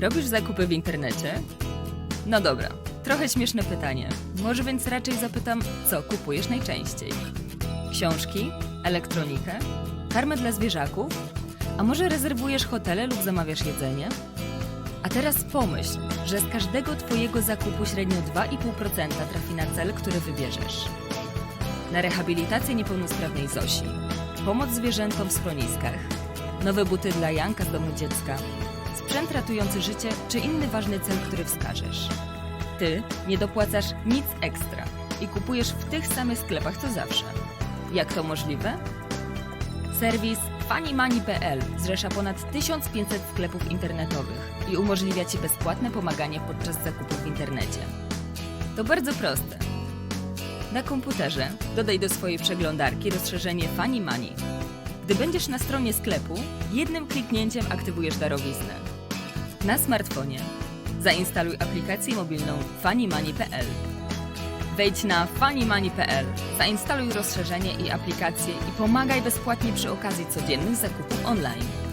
Robisz zakupy w internecie? No dobra, trochę śmieszne pytanie. Może więc raczej zapytam, co kupujesz najczęściej? Książki? Elektronikę? Karmę dla zwierzaków? A może rezerwujesz hotele lub zamawiasz jedzenie? A teraz pomyśl, że z każdego Twojego zakupu średnio 2,5% trafi na cel, który wybierzesz. Na rehabilitację niepełnosprawnej Zosi, pomoc zwierzętom w schroniskach, nowe buty dla Janka z domu dziecka, sprzęt ratujący życie czy inny ważny cel, który wskażesz. Ty nie dopłacasz nic ekstra i kupujesz w tych samych sklepach co zawsze. Jak to możliwe? Serwis funnymoney.pl zrzesza ponad 1500 sklepów internetowych i umożliwia Ci bezpłatne pomaganie podczas zakupów w internecie. To bardzo proste. Na komputerze dodaj do swojej przeglądarki rozszerzenie Money. Gdy będziesz na stronie sklepu, jednym kliknięciem aktywujesz darowiznę. Na smartfonie zainstaluj aplikację mobilną funnymoney.pl. Wejdź na funnymoney.pl, zainstaluj rozszerzenie i aplikację i pomagaj bezpłatnie przy okazji codziennych zakupów online.